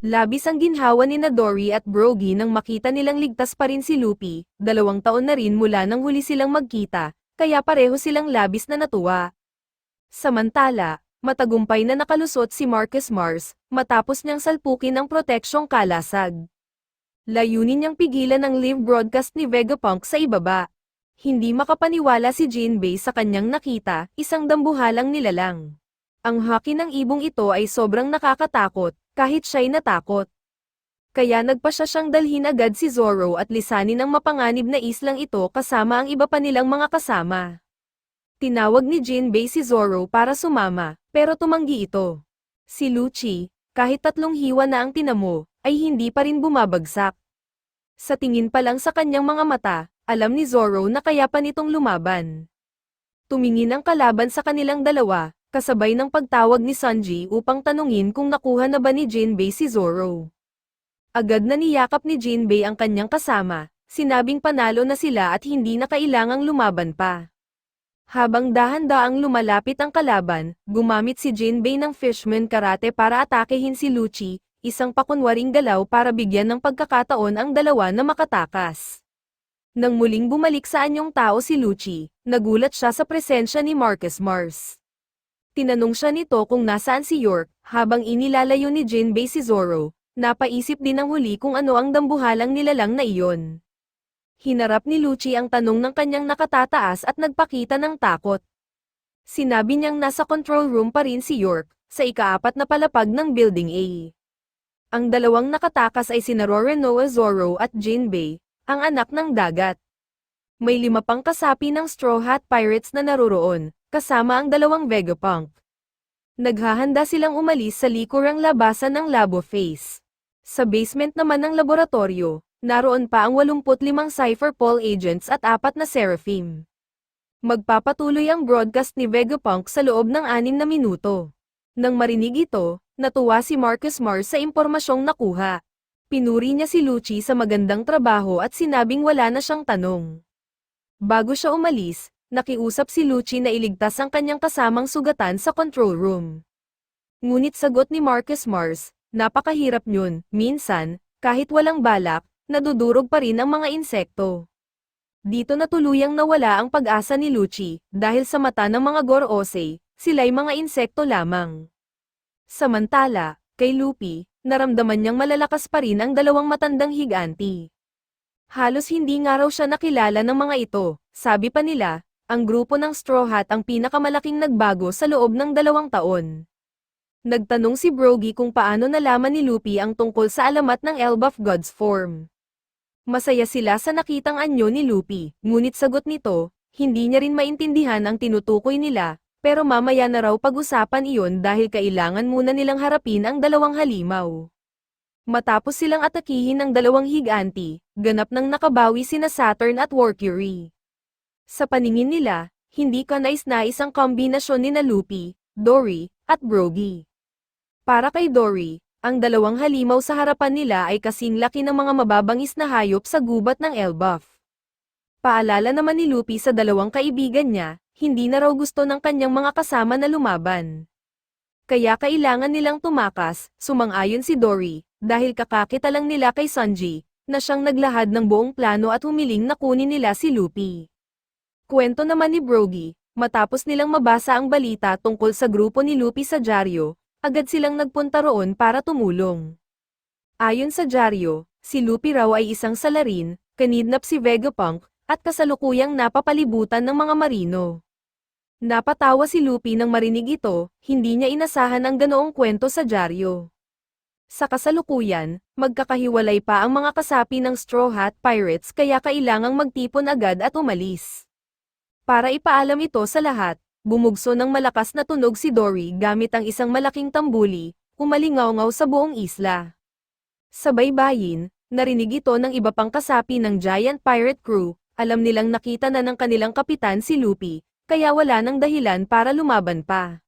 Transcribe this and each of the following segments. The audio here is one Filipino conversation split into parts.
Labis ang ginhawa ni na Dory at Brogy nang makita nilang ligtas pa rin si Luffy, dalawang taon na rin mula nang huli silang magkita, kaya pareho silang labis na natuwa. Samantala, matagumpay na nakalusot si Marcus Mars, matapos niyang salpukin ang proteksyong kalasag. Layunin niyang pigilan ang live broadcast ni Vegapunk sa ibaba. Hindi makapaniwala si Jinbei sa kanyang nakita, isang dambuhalang nilalang. Ang haki ng ibong ito ay sobrang nakakatakot, kahit siya'y natakot. Kaya nagpa siya siyang dalhin agad si Zoro at lisanin ang mapanganib na islang ito kasama ang iba pa nilang mga kasama. Tinawag ni Jinbei si Zoro para sumama, pero tumanggi ito. Si Lucci, kahit tatlong hiwa na ang tinamo, ay hindi pa rin bumabagsak. Sa tingin pa lang sa kanyang mga mata, alam ni Zoro na kaya pa nitong lumaban. Tumingin ang kalaban sa kanilang dalawa, kasabay ng pagtawag ni Sanji upang tanungin kung nakuha na ba ni Jinbei si Zoro. Agad na niyakap ni Jinbei ang kanyang kasama, sinabing panalo na sila at hindi na kailangang lumaban pa. Habang dahan-daang lumalapit ang kalaban, gumamit si Jinbei ng Fishman Karate para atakehin si Lucci, isang pakunwaring galaw para bigyan ng pagkakataon ang dalawa na makatakas. Nang muling bumalik sa anyong tao si Lucci, nagulat siya sa presensya ni Marcus Mars. Tinanong siya nito kung nasaan si York, habang inilalayo ni Jinbei si Zoro, napaisip din ng huli kung ano ang dambuhalang nilalang na iyon. Hinarap ni Lucci ang tanong ng kanyang nakatataas at nagpakita ng takot. Sinabi niyang nasa control room pa rin si York, sa ikaapat na palapag ng Building A. Ang dalawang nakatakas ay sina Roronoa Zoro at Jinbei, ang anak ng dagat. May lima pang kasapi ng Straw Hat Pirates na naroroon, kasama ang dalawang Vegapunk. Naghahanda silang umalis sa likurang labasan ng Labo Face. Sa basement naman ng laboratorio, naroon pa ang 85 Cypher Paul agents at apat na Seraphim. Magpapatuloy ang broadcast ni Vegapunk sa loob ng anim na minuto. Nang marinig ito, natuwa si Marcus Mars sa impormasyong nakuha. Pinuri niya si Lucci sa magandang trabaho at sinabing wala na siyang tanong. Bago siya umalis, nakiusap si Lucci na iligtas ang kanyang kasamang sugatan sa control room. Ngunit sagot ni Marcus Mars, napakahirap yun, minsan, kahit walang balak, nadudurog pa rin ang mga insekto. Dito na tuluyang nawala ang pag-asa ni Lucci, dahil sa mata ng mga Gorosei, sila'y mga insekto lamang. Samantala, kay Luffy, naramdaman niyang malalakas pa rin ang dalawang matandang higanti. Halos hindi nga raw siya nakilala ng mga ito, sabi pa nila, ang grupo ng Straw Hat ang pinakamalaking nagbago sa loob ng dalawang taon. Nagtanong si Brogy kung paano nalaman ni Luffy ang tungkol sa alamat ng Elbaf God's form. Masaya sila sa nakitang anyo ni Luffy, ngunit sagot nito, hindi niya rin maintindihan ang tinutukoy nila, pero mamaya na raw pag-usapan iyon dahil kailangan muna nilang harapin ang dalawang halimaw. Matapos silang atakihin ng dalawang higanti, ganap nang nakabawi sina Saturn at Mercury. Sa paningin nila, hindi ka nais-nais ang kombinasyon ni na Luffy, Dory, at Brogy. Para kay Dory, ang dalawang halimaw sa harapan nila ay kasing laki ng mga mababangis na hayop sa gubat ng Elbaf. Paalala naman ni Luffy sa dalawang kaibigan niya, hindi na raw gusto ng kanyang mga kasama na lumaban. Kaya kailangan nilang tumakas, sumang-ayon si Dory, dahil kakakita lang nila kay Sanji, na siyang naglahad ng buong plano at humiling na kunin nila si Luffy. Kwento naman ni Brogy, matapos nilang mabasa ang balita tungkol sa grupo ni Luffy sa dyaryo, agad silang nagpunta roon para tumulong. Ayon sa dyaryo, si Luffy raw ay isang salarin, kanidnap si Vegapunk, at kasalukuyang napapalibutan ng mga marino. Napatawa si Luffy nang marinig ito, hindi niya inasahan ang ganoong kwento sa dyaryo. Sa kasalukuyan, magkakahiwalay pa ang mga kasapi ng Straw Hat Pirates kaya kailangang magtipon agad at umalis. Para ipaalam ito sa lahat, bumugso ng malakas na tunog si Dory gamit ang isang malaking tambuli, umalingaw sa buong isla. Sa baybayin, narinig ito ng iba pang kasapi ng Giant Pirate Crew, alam nilang nakita na ng kanilang kapitan si Luffy, kaya wala nang dahilan para lumaban pa.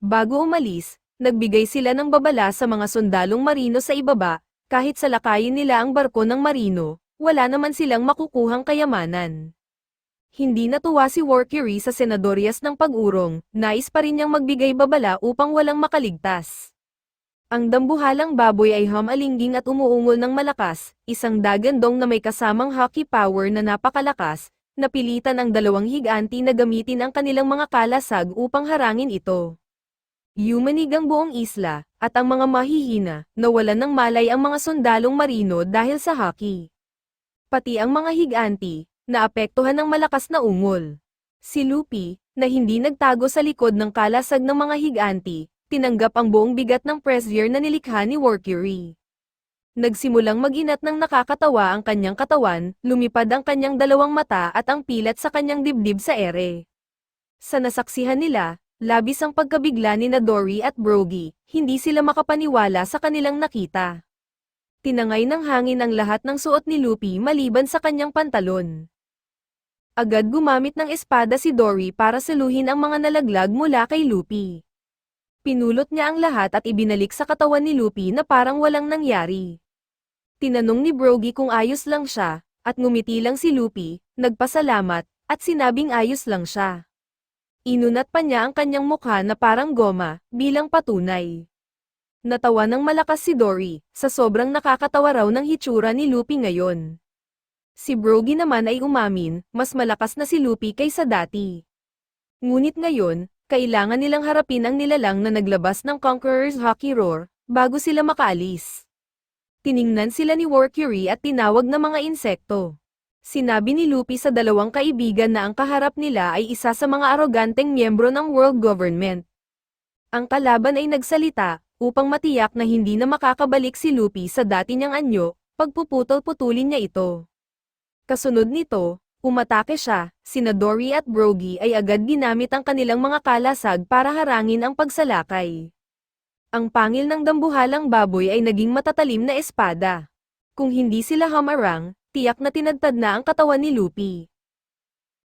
Bago umalis, nagbigay sila ng babala sa mga sundalong marino sa ibaba, kahit sa lakayin nila ang barko ng marino, wala naman silang makukuhang kayamanan. Hindi natuwa si Mercury sa senadoryas ng pag-urong, nais pa rin niyang magbigay babala upang walang makaligtas. Ang dambuhalang baboy ay humalingging at umuungol ng malakas, isang dagandong na may kasamang hockey power na napakalakas, napilitan ang dalawang higanti na gamitin ang kanilang mga kalasag upang harangin ito. Yumanig ang buong isla, at ang mga mahihina, nawalan ng malay ang mga sundalong marino dahil sa hockey. Pati ang mga higanti, naapektuhan ng malakas na ungol. Si Lupi, na hindi nagtago sa likod ng kalasag ng mga higanti, tinanggap ang buong bigat ng pressure na nilikha ni Mercury. Nagsimulang maginat ng nakakatawa ang kanyang katawan, lumipad ang kanyang dalawang mata at ang pilat sa kanyang dibdib sa ere. Sa nasaksihan nila, labis ang pagkabigla ni na Dory at Brogy, hindi sila makapaniwala sa kanilang nakita. Tinangay ng hangin ang lahat ng suot ni Lupi maliban sa kanyang pantalon. Agad gumamit ng espada si Dory para saluhin ang mga nalaglag mula kay Lupi. Pinulot niya ang lahat at ibinalik sa katawan ni Lupi na parang walang nangyari. Tinanong ni Brogy kung ayos lang siya, at ngumiti lang si Lupi, nagpasalamat, at sinabing ayos lang siya. Inunat pa niya ang kanyang mukha na parang goma, bilang patunay. Natawa ng malakas si Dory, sa sobrang nakakatawa raw ng hitsura ni Lupi ngayon. Si Brogy naman ay umamin, mas malakas na si Lupi kaysa dati. Ngunit ngayon, kailangan nilang harapin ang nilalang na naglabas ng Conqueror's Hockey Roar, bago sila makaalis. Tiningnan sila ni Mercury at tinawag na mga insekto. Sinabi ni Lupi sa dalawang kaibigan na ang kaharap nila ay isa sa mga aroganteng miyembro ng world government. Ang kalaban ay nagsalita, upang matiyak na hindi na makakabalik si Lupi sa dati niyang anyo, pagpuputol-putulin niya ito. Kasunod nito, umatake siya, sina Dory at Brogy ay agad ginamit ang kanilang mga kalasag para harangin ang pagsalakay. Ang pangil ng dambuhalang baboy ay naging matatalim na espada. Kung hindi sila hamarang, tiyak na tinadtad na ang katawan ni Lupi.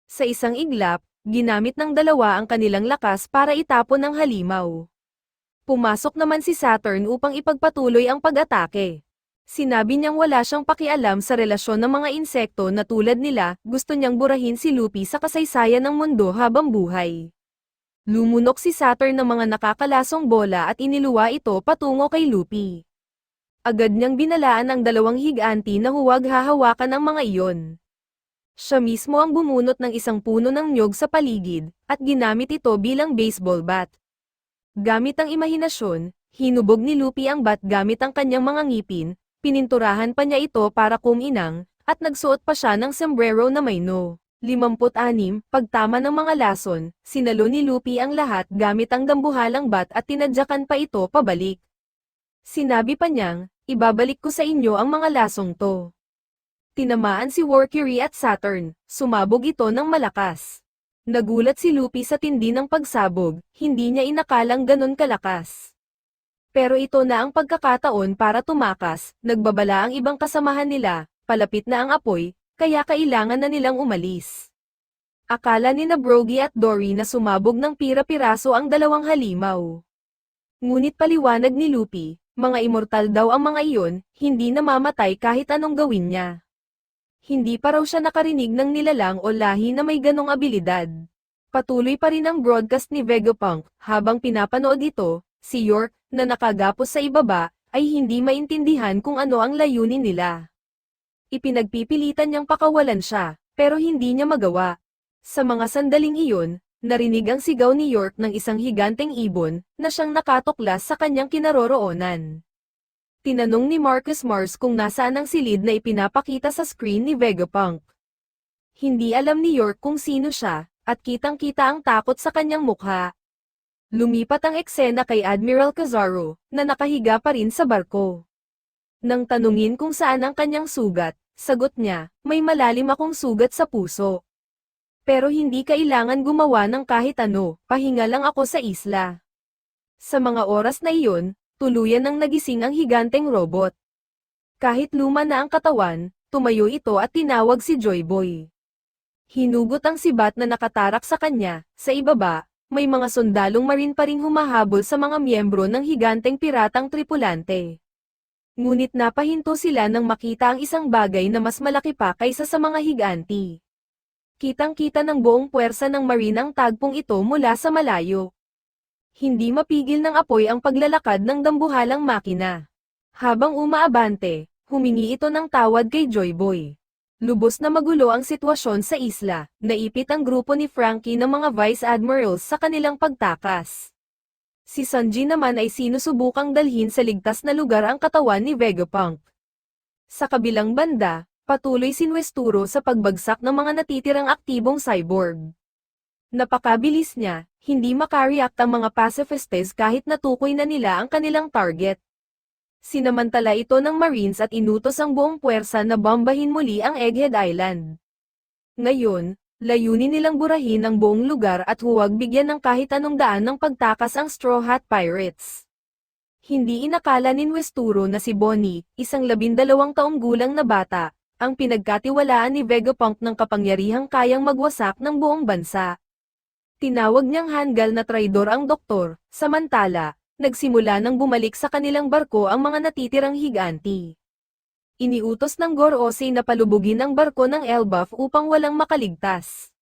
Sa isang iglap, ginamit ng dalawa ang kanilang lakas para itapon ang halimaw. Pumasok naman si Saturn upang ipagpatuloy ang pag-atake. Sinabi niyang wala siyang pakialam sa relasyon ng mga insekto na tulad nila, gusto niyang burahin si Lupi sa kasaysayan ng mundo habang buhay. Lumunok si Saturn ng mga nakakalasong bola at iniluwa ito patungo kay Lupi. Agad niyang binalaan ang dalawang higanti na huwag hahawakan ang mga iyon. Siya mismo ang bumunot ng isang puno ng nyog sa paligid, at ginamit ito bilang baseball bat. Gamit ang imahinasyon, hinubog ni Lupi ang bat gamit ang kanyang mga ngipin, pininturahan pa niya ito para kuminang, at nagsuot pa siya ng sombrero na may no. 56, pagtama ng mga lason, sinalo ni Lupi ang lahat gamit ang dambuhalang bat at tinadyakan pa ito pabalik. Sinabi pa niyang, ibabalik ko sa inyo ang mga lasong to. Tinamaan si Mercury at Saturn, sumabog ito ng malakas. Nagulat si Lupi sa tindi ng pagsabog, hindi niya inakalang ganon kalakas. Pero ito na ang pagkakataon para tumakas, nagbabala ang ibang kasamahan nila, palapit na ang apoy, kaya kailangan na nilang umalis. Akala ni na Brogy at Dory na sumabog ng pira-piraso ang dalawang halimaw. Ngunit paliwanag ni Lupi, mga immortal daw ang mga iyon, hindi namamatay kahit anong gawin niya. Hindi pa raw siya nakarinig ng nilalang o lahi na may ganong abilidad. Patuloy pa rin ang broadcast ni Vegapunk, habang pinapanood ito, si York, na nakagapos sa ibaba, ay hindi maintindihan kung ano ang layunin nila. Ipinagpipilitan niyang pakawalan siya, pero hindi niya magawa. Sa mga sandaling iyon, narinig ang sigaw ni York ng isang higanteng ibon, na siyang nakatuklas sa kanyang kinaroroonan. Tinanong ni Marcus Mars kung nasaan ang silid na ipinapakita sa screen ni Vegapunk. Hindi alam ni York kung sino siya, at kitang-kita ang takot sa kanyang mukha. Lumipat ang eksena kay Admiral Cazaro, na nakahiga pa rin sa barko. Nang tanungin kung saan ang kanyang sugat, sagot niya, may malalim akong sugat sa puso. Pero hindi kailangan gumawa ng kahit ano, pahinga lang ako sa isla. Sa mga oras na iyon, tuluyan nang nagising ang higanteng robot. Kahit luma na ang katawan, tumayo ito at tinawag si Joy Boy. Hinugot ang sibat na nakatarak sa kanya, sa ibaba, may mga sundalong marin pa ring humahabol sa mga miyembro ng higanteng piratang tripulante. Ngunit napahinto sila nang makita ang isang bagay na mas malaki pa kaysa sa mga higanti. Kitang-kita ng buong puwersa ng marine ang tagpong ito mula sa malayo. Hindi mapigil ng apoy ang paglalakad ng dambuhalang makina. Habang umaabante, humingi ito ng tawad kay Joy Boy. Lubos na magulo ang sitwasyon sa isla, naipit ang grupo ni Frankie ng mga Vice Admirals sa kanilang pagtakas. Si Sanji naman ay sinusubukang dalhin sa ligtas na lugar ang katawan ni Vegapunk. Sa kabilang banda, patuloy si Nuesturo sa pagbagsak ng mga natitirang aktibong cyborg. Napakabilis niya, hindi makareact ang mga pacifistes kahit natukoy na nila ang kanilang target. Sinamantala ito ng Marines at inutos ang buong puwersa na bombahin muli ang Egghead Island. Ngayon, layunin nilang burahin ang buong lugar at huwag bigyan ng kahit anong daan ng pagtakas ang Straw Hat Pirates. Hindi inakala ni Nuesturo na si Bonnie, isang labindalawang taong gulang na bata, ang pinagkatiwalaan ni Vegapunk ng kapangyarihang kayang magwasak ng buong bansa. Tinawag niyang hanggal na traidor ang doktor, samantala, nagsimula nang bumalik sa kanilang barko ang mga natitirang higanti. Iniutos ng Gorosei na palubugin ang barko ng Elbaf upang walang makaligtas.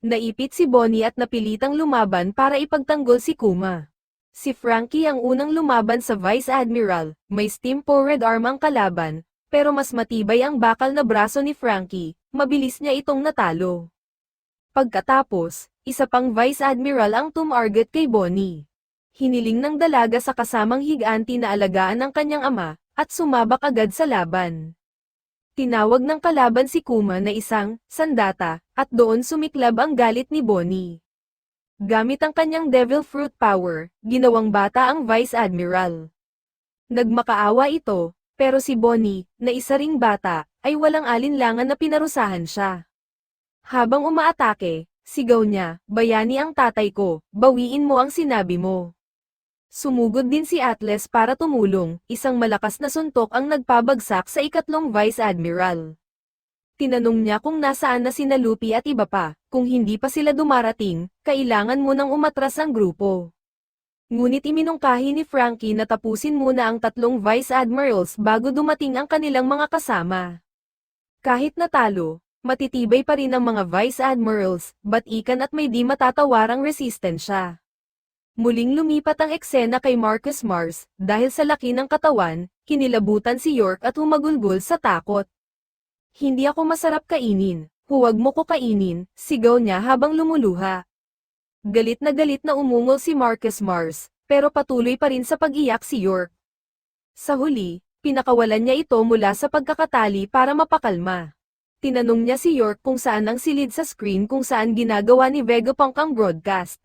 Naipit si Bonnie at napilitang lumaban para ipagtanggol si Kuma. Si Frankie ang unang lumaban sa Vice Admiral, may steam-powered arm ang kalaban, pero mas matibay ang bakal na braso ni Frankie, mabilis niya itong natalo. Pagkatapos, isa pang Vice Admiral ang tumarget kay Bonnie. Hiniling ng dalaga sa kasamang higanti na alagaan ng kanyang ama, at sumabak agad sa laban. Tinawag ng kalaban si Kuma na isang sandata, at doon sumiklab ang galit ni Bonnie. Gamit ang kanyang Devil Fruit Power, ginawang bata ang Vice Admiral. Nagmakaawa ito, pero si Bonnie, na isa ring bata, ay walang alinlangan na pinarusahan siya. Habang umaatake, sigaw niya, bayani ang tatay ko, bawiin mo ang sinabi mo. Sumugod din si Atlas para tumulong, isang malakas na suntok ang nagpabagsak sa ikatlong Vice Admiral. Tinanong niya kung nasaan na sina Luffy at iba pa, kung hindi pa sila dumarating, kailangan mo nang umatras ang grupo. Ngunit iminungkahi ni Frankie na tapusin muna ang tatlong Vice Admirals bago dumating ang kanilang mga kasama. Kahit natalo, matitibay pa rin ang mga Vice Admirals, batikan at may di matatawarang resistensya. Muling lumipat ang eksena kay Marcus Mars, dahil sa laki ng katawan, kinilabutan si York at humagulgol sa takot. Hindi ako masarap kainin, huwag mo ko kainin, sigaw niya habang lumuluha. Galit na galit na umungol si Marcus Mars, pero patuloy pa rin sa pag-iyak si York. Sa huli, pinakawalan niya ito mula sa pagkakatali para mapakalma. Tinanong niya si York kung saan ang silid sa screen kung saan ginagawa ni Vegapunk ang broadcast.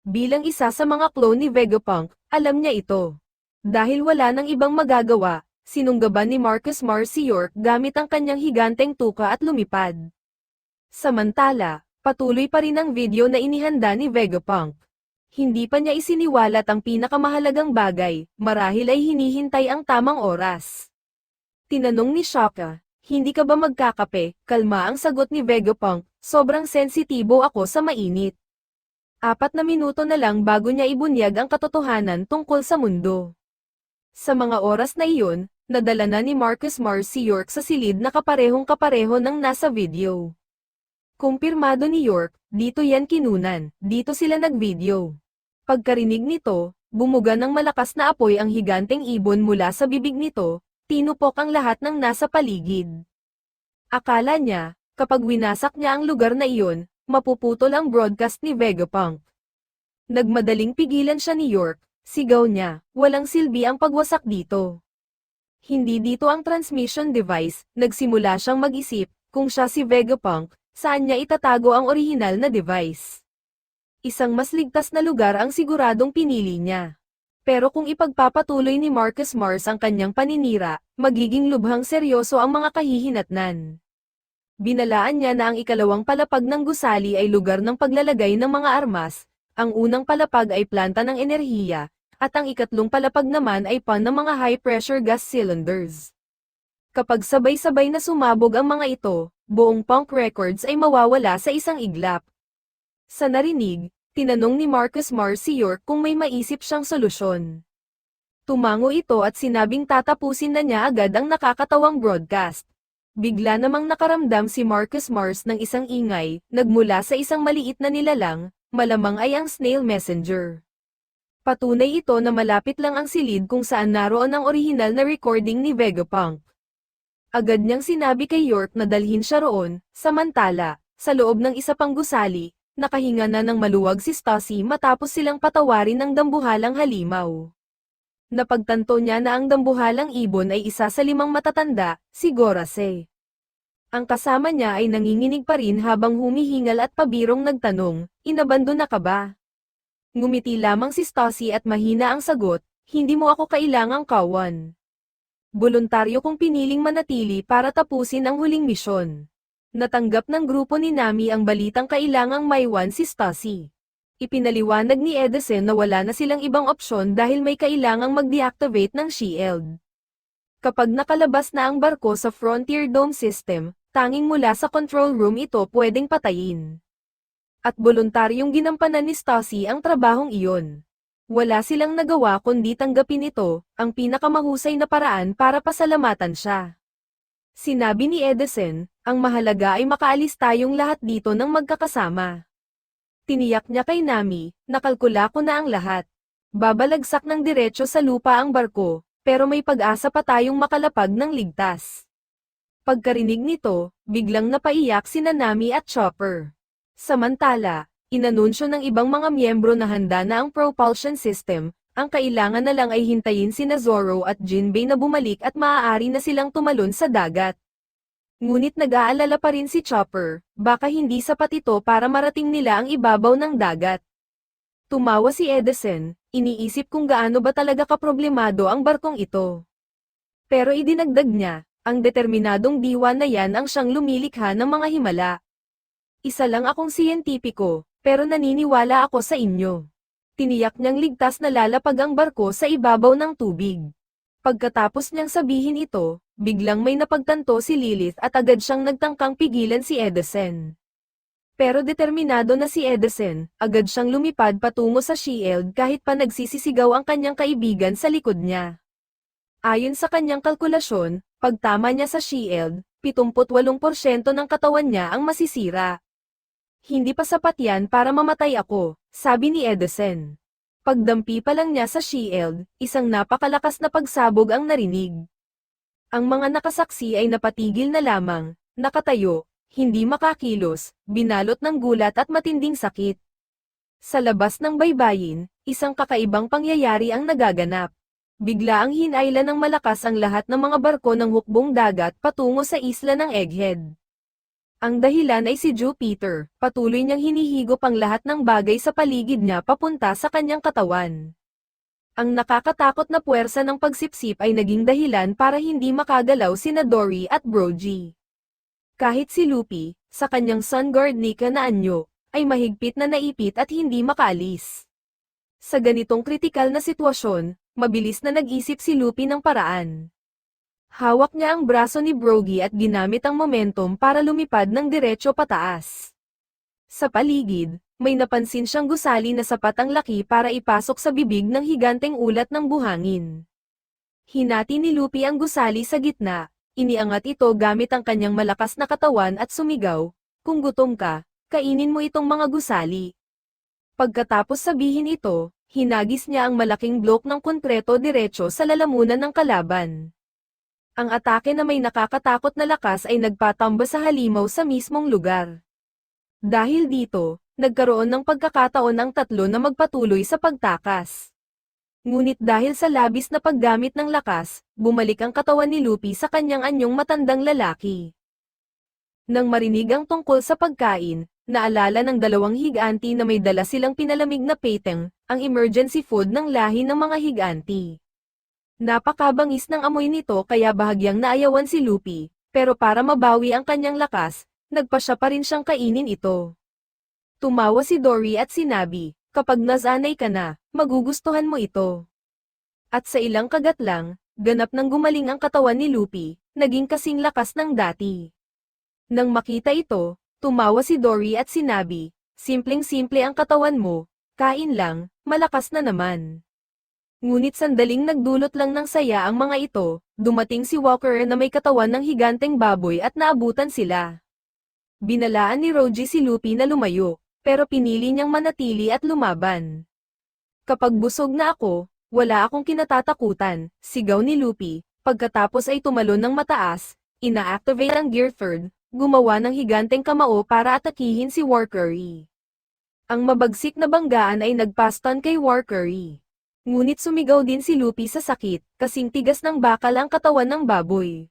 Bilang isa sa mga clone ni Vegapunk, alam niya ito. Dahil wala nang ibang magagawa, sinunggaban ni Marcus Mars York gamit ang kanyang higanteng tuka at lumipad. Samantala, patuloy pa rin ang video na inihanda ni Vegapunk. Hindi pa niya isiniwalat ang pinakamahalagang bagay, marahil ay hinihintay ang tamang oras. Tinanong ni Shaka, hindi ka ba magkakape? Kalma ang sagot ni Vegapunk, sobrang sensitibo ako sa mainit. Apat na minuto na lang bago niya ibunyag ang katotohanan tungkol sa mundo. Sa mga oras na iyon, nadala na ni Marcus Mars si York sa silid na kaparehong kapareho ng nasa video. Kumpirmado ni York, dito yan kinunan, dito sila nag-video. Pagkarinig nito, bumuga ng malakas na apoy ang higanteng ibon mula sa bibig nito, tinupok ang lahat ng nasa paligid. Akala niya, kapag winasak niya ang lugar na iyon, mapuputol ang broadcast ni Vegapunk. Nagmadaling pigilan siya ni York, sigaw niya, walang silbi ang pagwasak dito. Hindi dito ang transmission device, nagsimula siyang mag-isip, kung siya si Vegapunk, saan niya itatago ang orihinal na device. Isang mas ligtas na lugar ang siguradong pinili niya. Pero kung ipagpapatuloy ni Marcus Mars ang kanyang paninira, magiging lubhang seryoso ang mga kahihinatnan. Binalaan niya na ang ikalawang palapag ng gusali ay lugar ng paglalagay ng mga armas, ang unang palapag ay planta ng enerhiya, at ang ikatlong palapag naman ay pan ng mga high-pressure gas cylinders. Kapag sabay-sabay na sumabog ang mga ito, buong punk records ay mawawala sa isang iglap. Sa narinig, tinanong ni Marcus Mars si York kung may maisip siyang solusyon. Tumango ito at sinabing tatapusin na niya agad ang nakakatawang broadcast. Bigla namang nakaramdam si Marcus Mars ng isang ingay, nagmula sa isang maliit na nilalang, malamang ay ang snail messenger. Patunay ito na malapit lang ang silid kung saan naroon ang orihinal na recording ni Vegapunk. Agad niyang sinabi kay York na dalhin siya roon, samantala, sa loob ng isa pang gusali, nakahinga na ng maluwag si Stassi matapos silang patawarin ng dambuhalang halimaw. Napagtanto niya na ang dambuhalang ibon ay isa sa limang matatanda, si Gorase. Ang kasama niya ay nanginginig pa rin habang humihingal at pabirong nagtanong, inabando na ka ba? Ngumiti lamang si Stassi at mahina ang sagot, hindi mo ako kailangang kawan. Voluntaryo kong piniling manatili para tapusin ang huling misyon. Natanggap ng grupo ni Nami ang balitang kailangang maiwan si Stassi. Ipinaliwanag ni Edison na wala na silang ibang opsyon dahil may kailangang mag-deactivate ng shield. Kapag nakalabas na ang barko sa Frontier Dome System, tanging mula sa control room ito pwedeng patayin. At voluntaryong ginampanan ni Stassi ang trabahong iyon. Wala silang nagawa kundi tanggapin ito, ang pinakamahusay na paraan para pasalamatan siya. Sinabi ni Edison, ang mahalaga ay makaalis tayong lahat dito ng magkakasama. Tiniyak niya kay Nami, nakalkula ko na ang lahat. Babalagsak ng diretso sa lupa ang barko, pero may pag-asa pa tayong makalapag ng ligtas. Pagkarinig nito, biglang napaiyak sina Nami at Chopper. Samantala, inanunsyo ng ibang mga miyembro na handa na ang propulsion system, ang kailangan na lang ay hintayin sina Zoro at Jinbei na bumalik at maaari na silang tumalon sa dagat. Ngunit nag-aalala pa rin si Chopper, baka hindi sapat ito para marating nila ang ibabaw ng dagat. Tumawa si Edison, iniisip kung gaano ba talaga kaproblemado ang barkong ito. Pero idinagdag niya, ang determinadong diwa na yan ang siyang lumilikha ng mga himala. Isa lang akong siyentipiko, pero naniniwala ako sa inyo. Tiniyak niyang ligtas na lalapag ang barko sa ibabaw ng tubig. Pagkatapos niyang sabihin ito, biglang may napagtanto si Lilith at agad siyang nagtangkang pigilan si Edison. Pero determinado na si Edison, agad siyang lumipad patungo sa shield kahit pa nagsisisigaw ang kanyang kaibigan sa likod niya. Ayon sa kanyang kalkulasyon, pagtama niya sa shield, 78% ng katawan niya ang masisira. Hindi pa sapat yan para mamatay ako, sabi ni Edison. Pagdampi pa lang niya sa shield, isang napakalakas na pagsabog ang narinig. Ang mga nakasaksi ay napatigil na lamang, nakatayo, hindi makakilos, binalot ng gulat at matinding sakit. Sa labas ng baybayin, isang kakaibang pangyayari ang nagaganap. Bigla ang hinayla ng malakas ang lahat ng mga barko ng hukbong dagat patungo sa isla ng Egghead. Ang dahilan ay si Jupiter, patuloy niyang hinihigop ang lahat ng bagay sa paligid niya papunta sa kanyang katawan. Ang nakakatakot na puwersa ng pagsipsip ay naging dahilan para hindi makagalaw sina Dory at Brogy. Kahit si Luffy, sa kanyang sun guard Nika na anyo, ay mahigpit na naipit at hindi makaalis. Sa ganitong kritikal na sitwasyon, mabilis na nag-isip si Luffy ng paraan. Hawak niya ang braso ni Brogy at ginamit ang momentum para lumipad ng diretso pataas. Sa paligid, may napansin siyang gusali na sapat ang laki para ipasok sa bibig ng higanteng ulat ng buhangin. Hinati ni Luffy ang gusali sa gitna, iniangat ito gamit ang kanyang malakas na katawan at sumigaw, kung gutom ka, kainin mo itong mga gusali. Pagkatapos sabihin ito, hinagis niya ang malaking blok ng konkreto diretso sa lalamunan ng kalaban. Ang atake na may nakakatakot na lakas ay nagpatamba sa halimaw sa mismong lugar. Dahil dito, nagkaroon ng pagkakataon ang tatlo na magpatuloy sa pagtakas. Ngunit dahil sa labis na paggamit ng lakas, bumalik ang katawan ni Luffy sa kanyang anyong matandang lalaki. Nang marinig ang tungkol sa pagkain, naalala ng dalawang higanti na may dala silang pinalamig na peteng, ang emergency food ng lahi ng mga higanti. Napakabangis ng amoy nito kaya bahagyang naayawan si Luffy, pero para mabawi ang kanyang lakas, nagpasya pa rin siyang kainin ito. Tumawa si Dory at sinabi, kapag nasanay ka na, magugustuhan mo ito. At sa ilang kagat lang, ganap nang gumaling ang katawan ni Luffy, naging kasing lakas ng dati. Nang makita ito, tumawa si Dory at sinabi, simpleng-simple ang katawan mo, kain lang, malakas na naman. Ngunit sandaling nagdulot lang ng saya ang mga ito, dumating si Walker na may katawan ng higanteng baboy at naabutan sila. Binalaan ni Roji si Luffy na lumayo, pero pinili niyang manatili at lumaban. Kapag busog na ako, wala akong kinatatakutan, sigaw ni Luffy, pagkatapos ay tumalon ng mataas, ina-activate ang Gear Third, gumawa ng higanteng kamao para atakihin si War Curry. Ang mabagsik na banggaan ay nagpastan kay War Curry. Ngunit sumigaw din si Luffy sa sakit, kasing tigas ng bakal ang katawan ng baboy.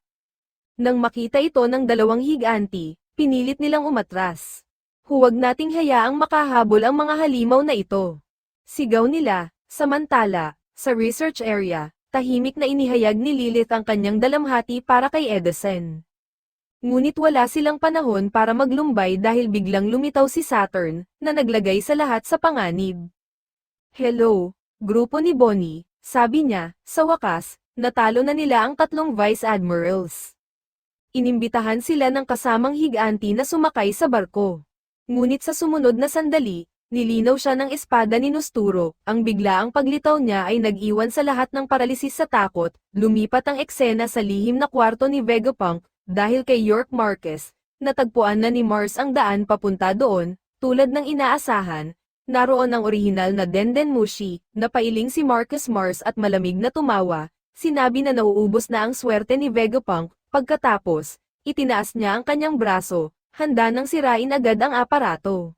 Nang makita ito ng dalawang higanti, pinilit nilang umatras. Huwag nating hayaang makahabol ang mga halimaw na ito. Sigaw nila, samantala, sa research area, tahimik na inihayag ni Lilith ang kanyang dalamhati para kay Edison. Ngunit wala silang panahon para maglumbay dahil biglang lumitaw si Saturn, na naglagay sa lahat sa panganib. Hello, grupo ni Bonnie, sabi niya, sa wakas, natalo na nila ang tatlong Vice Admirals. Inimbitahan sila ng kasamang higanti na sumakay sa barko. Ngunit sa sumunod na sandali, nilinaw siya ng espada ni Nosturo, ang biglaang paglitaw niya ay nag-iwan sa lahat ng paralisis sa takot, lumipat ang eksena sa lihim na kwarto ni Vegapunk, dahil kay York Marquez, natagpuan na ni Mars ang daan papunta doon, tulad ng inaasahan, naroon ang orihinal na Denden Mushi, napailing si Marcus Mars at malamig na tumawa, sinabi na nauubos na ang swerte ni Vegapunk, pagkatapos, itinaas niya ang kanyang braso, handa nang sirain agad ang aparato.